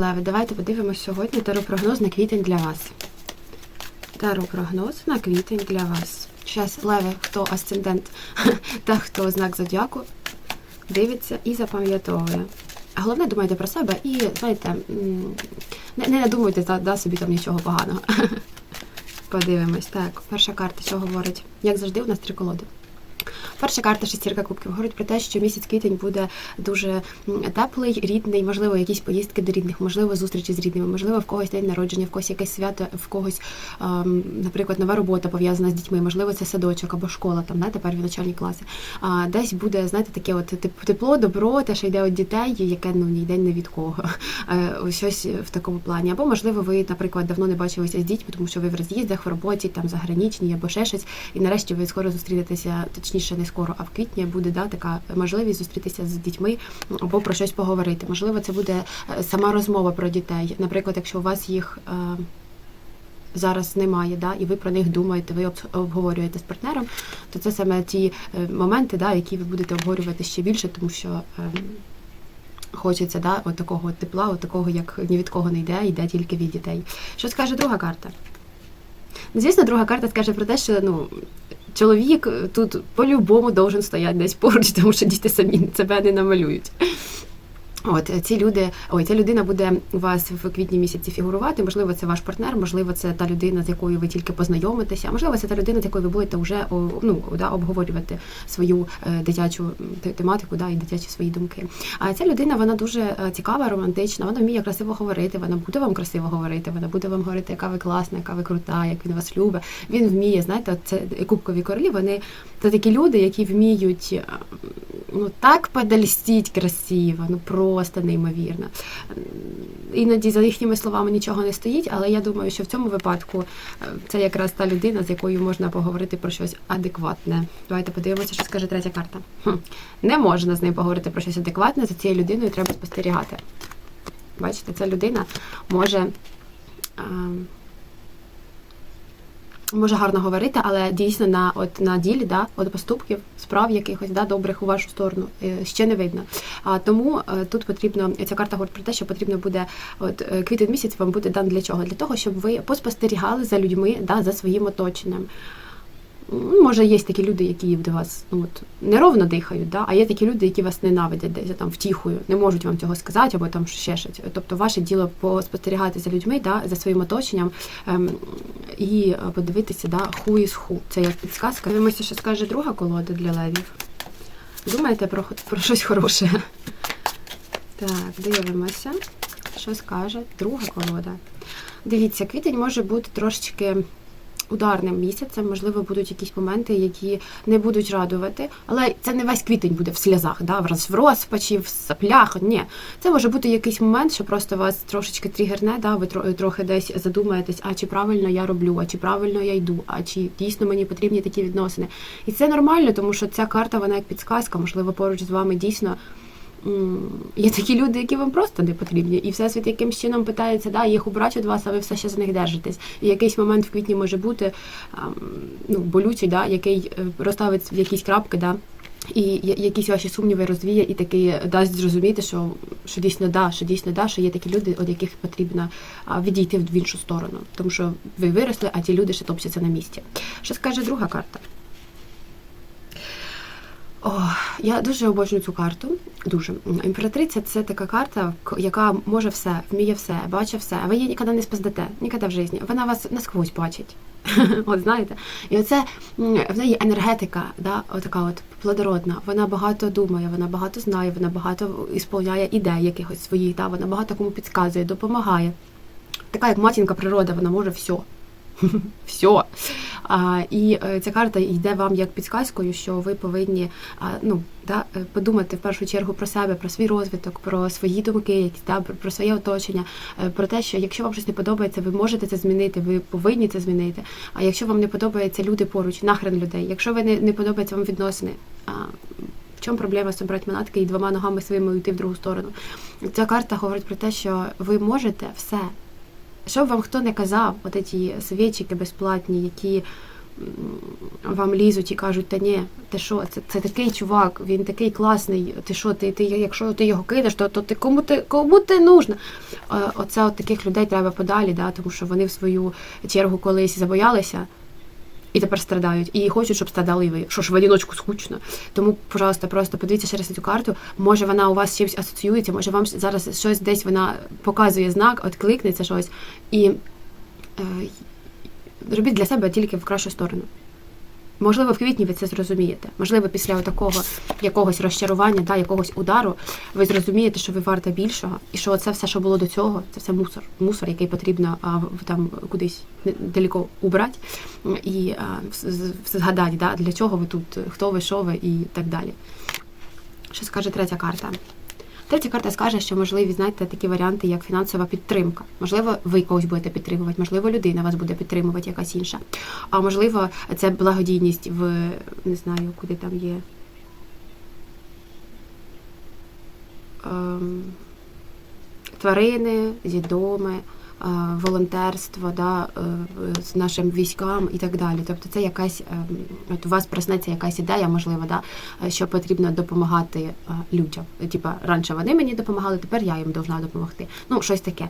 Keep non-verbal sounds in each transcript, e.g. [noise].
Леви, давайте подивимось сьогодні таропрогноз на квітень для вас. Таропрогноз на квітень для вас. Зараз Леви, хто асцендент [laughs] та хто знак зодіаку, дивиться і запам'ятовує. А головне думайте про себе і, знаєте, не, не надумуйте да, да, собі там нічого поганого. [laughs] Подивимось. Так, перша карта, що говорить? Як завжди, у нас три колоди. Перша карта шестірка кубків говорить про те, що місяць квітень буде дуже теплий, рідний, можливо, якісь поїздки до рідних, можливо, зустрічі з рідними, можливо, в когось день народження, в когось якесь свято, в когось, наприклад, нова робота пов'язана з дітьми, можливо, це садочок або школа, там не тепер навчальні класи. А десь буде, знаєте, таке от тепло, добро, те, що йде від дітей, яке ну ні йде не від кого. [laughs] Е, Щось в такому плані. Або, можливо, ви, наприклад, давно не бачилися з дітьми, тому що ви в роз'їздах, в роботі, там заграничній або ще щось, і нарешті ви скоро зустрінетеся, точніше, не скоро, а в квітні буде да, така можливість зустрітися з дітьми або про щось поговорити. Можливо, це буде е, сама розмова про дітей. Наприклад, якщо у вас їх. е, Зараз немає, да, і ви про них думаєте, ви обговорюєте з партнером, то це саме ті е, моменти, да, які ви будете обговорювати ще більше, тому що ем, хочеться да, от такого тепла, от такого, як ні від кого не йде, йде тільки від дітей. Що скаже друга карта? Звісно, друга карта скаже про те, що ну, чоловік е, тут по-любому должен стояти десь поруч, [laughs] тому що діти самі себе не намалюють. От е, ці люди, ой, ця людина буде у вас в квітні місяці фігурувати. Можливо, це ваш партнер, можливо, це та людина, з якою ви тільки познайомитеся, можливо, це та людина, з якою ви будете вже ну, да, обговорювати свою е, дитячу тематику, да, і дитячі свої думки. А ця людина вона дуже е, цікава, романтична, вона вміє красиво говорити, вона буде вам красиво говорити, вона буде вам говорити, яка ви класна, яка ви крута, як він вас любить. Він вміє, знаєте, це кубкові королі, вони це такі люди, які вміють е, ну так подольстіть красиво, ну просто неймовірно. Іноді за їхніми словами нічого не стоїть, але я думаю, що в цьому випадку е, це якраз та людина, з якою можна поговорити про щось адекватне. Давайте подивимося, що скаже третя карта. Хм. Не можна з ним поговорити про щось адекватне, за цією людиною треба спостерігати. Бачите, ця людина може. Може гарно говорити, але дійсно на от на ділі, да, от поступків, справ якихось да, добрих у вашу сторону е, ще не видно. А тому е, тут потрібно ця карта говорить про те, що потрібно буде от е, квітень місяць вам буде дан для чого? Для того, щоб ви поспостерігали за людьми, да, за своїм оточенням. Може, є такі люди, які до вас ну, от, неровно дихають, да? а є такі люди, які вас ненавидять десь там втіхою, не можуть вам цього сказати або там ще щось. Тобто, ваше діло поспостерігати за людьми, да, за своїм оточенням ем, і е, подивитися, да, who is who. Це як підсказка. Дивимося, що скаже друга колода для левів. Думаєте про, про щось хороше. Так, дивимося, що скаже друга колода. Дивіться, квітень може бути трошечки ударним місяцем, можливо, будуть якісь моменти, які не будуть радувати. Але це не весь квітень буде в сльозах, да, в розпачі, в соплях. Ні. Це може бути якийсь момент, що просто вас трошечки тригерне, да, ви трохи десь задумаєтесь, а чи правильно я роблю, а чи правильно я йду, а чи дійсно мені потрібні такі відносини. І це нормально, тому що ця карта, вона як підсказка, можливо, поруч з вами дійсно. Є такі люди, які вам просто не потрібні, і всесвіт якимсь чином питається, да, їх убрати від вас, а ви все ще за них держитесь. І якийсь момент в квітні може бути ну, болючий, да, який е, розставить в якісь крапки, да, і якісь ваші сумніви розвіє, і таки дасть зрозуміти, що, що дійсно да, що дійсно да, що є такі люди, від яких потрібно відійти в іншу сторону. Тому що ви виросли, а ті люди ще топчаться на місці. Що скаже друга карта? О, я дуже обожнюю цю карту. Дуже імператриця це така карта, яка може все, вміє все, бачить все. Ви її ніколи не споздате, ніколи в житті. Вона вас насквозь бачить. [laughs] От знаєте, і оце в неї енергетика, да, отака от плодородна. Вона багато думає, вона багато знає, вона багато ісполняє ідей якихось своїх, да, вона багато кому підказує, допомагає. Така як матінка природа, вона може все. [laughs] все. А, і е, ця карта йде вам як підказкою, що ви повинні ну, да, е, подумати в першу чергу про себе, про свій розвиток, про свої думки, якісь, да, про, про своє оточення, е, про те, що якщо вам щось не подобається, ви можете це змінити, ви повинні це змінити. А якщо вам не подобаються люди поруч, нахрен людей, якщо ви не, не подобаються вам відносини. А, в чому проблема собрати манатки і двома ногами своїми йти в другу сторону? Ця карта говорить про те, що ви можете все. Що б вам хто не казав, от ці свічики безплатні, які вам лізуть і кажуть, та ні, ти що, це, це такий чувак, він такий класний. Ти що, ти, ти якщо ти його кинеш, то, то ти кому ти кому ти нужна? Е, Оце от таких людей треба подалі, да, тому що вони в свою чергу колись забоялися. І тепер страдають, і хочуть, щоб страдали і ви. Що ж в одиночку скучно. Тому, пожалуйста, просто подивіться ще раз цю карту. Може вона у вас з чимось асоціюється, може вам зараз щось десь вона показує знак, откликнеться щось. І е, робіть для себе тільки в кращу сторону. Можливо, в квітні ви це зрозумієте. Можливо, після такого якогось розчарування, да, якогось удару, ви зрозумієте, що ви варта більшого, і що це все, що було до цього, це все мусор. Мусор, який потрібно а, там кудись далеко убрати і а, згадати, да, для чого ви тут, хто ви, що ви і так далі. Що скаже третя карта? Третя карта скаже, що можливі, знаєте, такі варіанти, як фінансова підтримка. Можливо, ви когось будете підтримувати, можливо, людина вас буде підтримувати, якась інша. А можливо, це благодійність в не знаю, куди там є. Ем, тварини, дідоми, е, волонтерство да, е, з нашим військам і так далі. Тобто це якась ем, от у вас проснеться якась ідея, можливо, да, е, що потрібно допомагати е, людям. Типа раніше вони мені допомагали, тепер я їм должна допомогти. Ну, щось таке.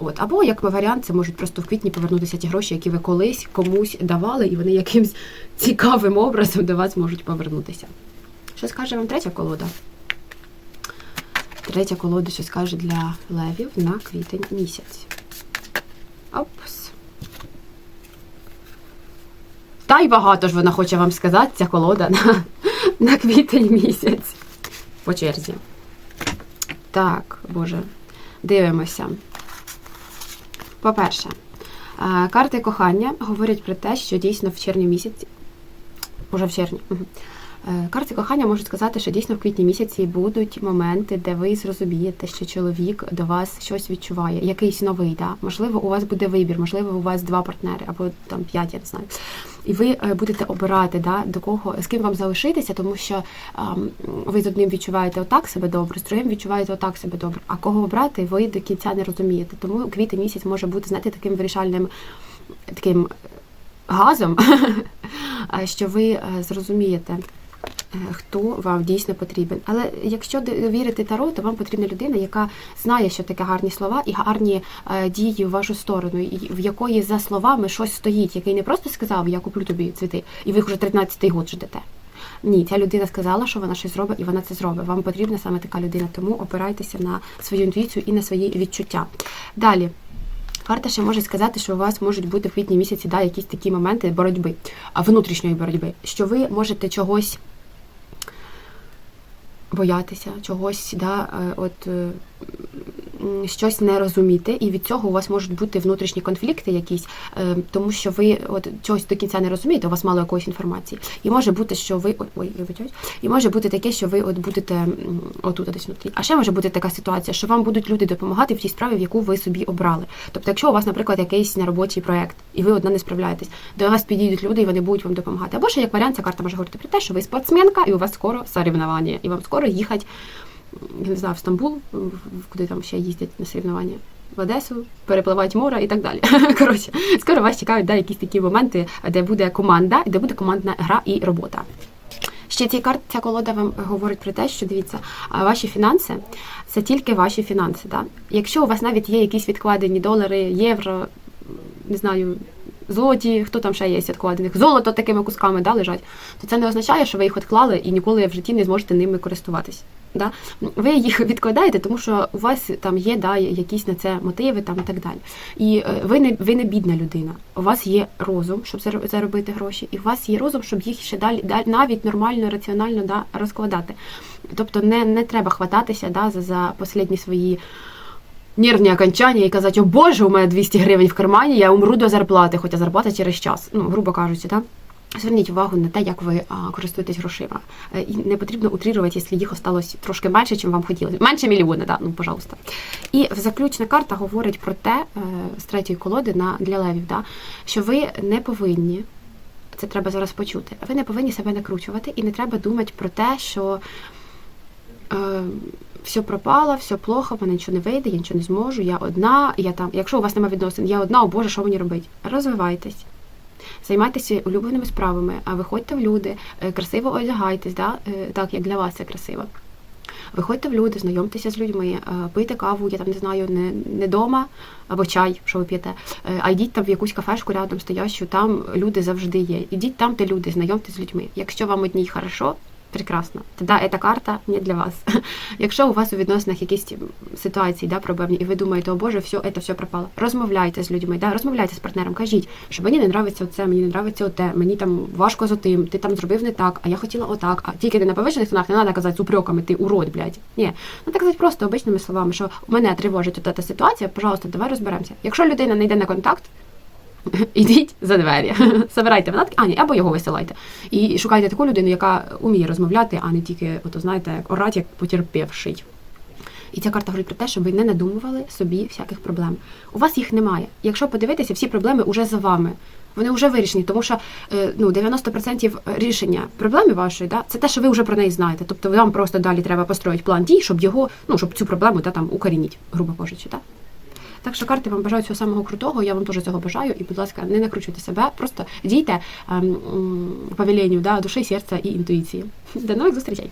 От. Або як варіант, це можуть просто в квітні повернутися ті гроші, які ви колись комусь давали, і вони якимсь цікавим образом до вас можуть повернутися. Що скаже вам третя колода? Третя колода, що скаже для левів на квітень місяць. Опс. Та й багато ж вона хоче вам сказати, ця колода на, на квітень місяць. По черзі. Так, боже, дивимося. По-перше, е, карти кохання говорять про те, що дійсно в червні місяці. Уже в червні. Е, Карти кохання можуть сказати, що дійсно в квітні місяці будуть моменти, де ви зрозумієте, що чоловік до вас щось відчуває, якийсь новий, да? можливо, у вас буде вибір, можливо, у вас два партнери або там п'ять, я не знаю. І ви е, будете обирати, да, до кого з ким вам залишитися, тому що ем, ви з одним відчуваєте отак себе добре, з другим відчуваєте отак себе добре. А кого обрати, ви до кінця не розумієте. Тому квітень місяць може бути, знаєте, таким вирішальним таким газом, [laughs] що ви е, зрозумієте. Е, Хто вам дійсно потрібен. Але якщо вірити Таро, то вам потрібна людина, яка знає, що таке гарні слова і гарні е, дії в вашу сторону, і в якої за словами щось стоїть, який не просто сказав, я куплю тобі цвіти, і ви вже 13-й год ждете. Ні, ця людина сказала, що вона щось зробить, і вона це зробить. Вам потрібна саме така людина, тому опирайтеся на свою інтуїцію і на свої відчуття. Далі. Карта ще може сказати, що у вас можуть бути в квітні місяці да, якісь такі моменти боротьби, внутрішньої боротьби, що ви можете чогось боятися, чогось, да, е, от, е, щось не розуміти, і від цього у вас можуть бути внутрішні конфлікти якісь, е, тому що ви от чогось до кінця не розумієте, у вас мало якоїсь інформації. І може бути, що ви ой, вибачаюсь, і може бути таке, що ви от будете отут десь внутрі. А ще може бути така ситуація, що вам будуть люди допомагати в тій справі, в яку ви собі обрали. Тобто, якщо у вас, наприклад, якийсь неробочий проект, і ви одна не справляєтесь, до вас підійдуть люди, і вони будуть вам допомагати. Або ще як варіант, ця карта може говорити про те, що ви спортсменка, і у вас скоро соревнування, і вам скоро їхати, я не знаю, в Стамбул, куди там ще їздять на соревнування. В Одесу, перепливати море і так далі. [laughs] Коротше, скоро вас чекають да, якісь такі моменти, де буде команда, де буде командна гра і робота. Ще ці карт, ця колода вам говорить про те, що дивіться, ваші фінанси це тільки ваші фінанси. Да? Якщо у вас навіть є якісь відкладені долари, євро, не знаю, злоті, хто там ще є відкладених, золото такими кусками да, лежать, то це не означає, що ви їх відклали і ніколи в житті не зможете ними користуватись. Да? Ви їх відкладаєте, тому що у вас там є да, якісь на це мотиви там, і так далі. І е, ви не, ви не бідна людина. У вас є розум, щоб заробити гроші, і у вас є розум, щоб їх ще далі, навіть нормально, раціонально да, розкладати. Тобто не, не треба хвататися да, за, за останні свої нервні окончання і казати, о Боже, у мене 200 гривень в кармані, я умру до зарплати, хоча зарплата через час, ну, грубо кажучи, так? Зверніть увагу на те, як ви а, користуєтесь грошима. Е, І не потрібно утрірувати, якщо їх осталось трошки менше, чим вам хотілося. Менше мільйона, да, ну, пожалуйста. І заключна карта говорить про те, е, з третьої колоди на, для левів, да, що ви не повинні, це треба зараз почути, ви не повинні себе накручувати і не треба думати про те, що е, все пропало, все плохо, мене нічого не вийде, я нічого не зможу, я одна, я там, якщо у вас немає відносин, я одна, о Боже, що мені робити? Розвивайтесь. Займайтеся улюбленими справами, а виходьте в люди, е, красиво одягайтесь, да? е, так як для вас це красиво. Виходьте в люди, знайомтеся з людьми, е, пийте каву, я там не знаю, не, не дома або чай, що ви п'єте, а йдіть там в якусь кафешку рядом стоящу, там люди завжди є. Ідіть там, де люди, знайомтесь з людьми. Якщо вам одній хорошо, прекрасно. Тоді ця карта не для вас. [laughs] Якщо у вас у відносинах якісь ситуації да, проблемні, і ви думаєте, о Боже, все, це все пропало. Розмовляйте з людьми, да, розмовляйте з партнером, кажіть, що мені не нравиться оце, мені не нравиться оте, мені там важко з отим, ти там зробив не так, а я хотіла отак. А тільки не на повищених тонах, не треба казати з упреками, ти урод, блядь. Ні. Ну так казати просто обичними словами, що мене тривожить ота та ситуація, пожалуйста, давай розберемося. Якщо людина не йде на контакт, [laughs] Ідіть за двері, [laughs] забирайте винатки, а ні, або його висилайте. І шукайте таку людину, яка вміє розмовляти, а не тільки, ото знаєте, орать, як потерпівший. І ця карта говорить про те, щоб ви не надумували собі всяких проблем. У вас їх немає. Якщо подивитися, всі проблеми вже за вами. Вони вже вирішені, тому що е, ну, 90% рішення проблеми вашої, да, це те, що ви вже про неї знаєте. Тобто вам просто далі треба построїти план дій, щоб його, ну, щоб цю проблему да, там укорініть, грубо кажучи. Да? Так що карти вам бажають всього самого крутого, я вам теж цього бажаю. І, будь ласка, не накручуйте себе, просто дійте ем, по веленню да, душі, серця і інтуїції. До нових зустрічей!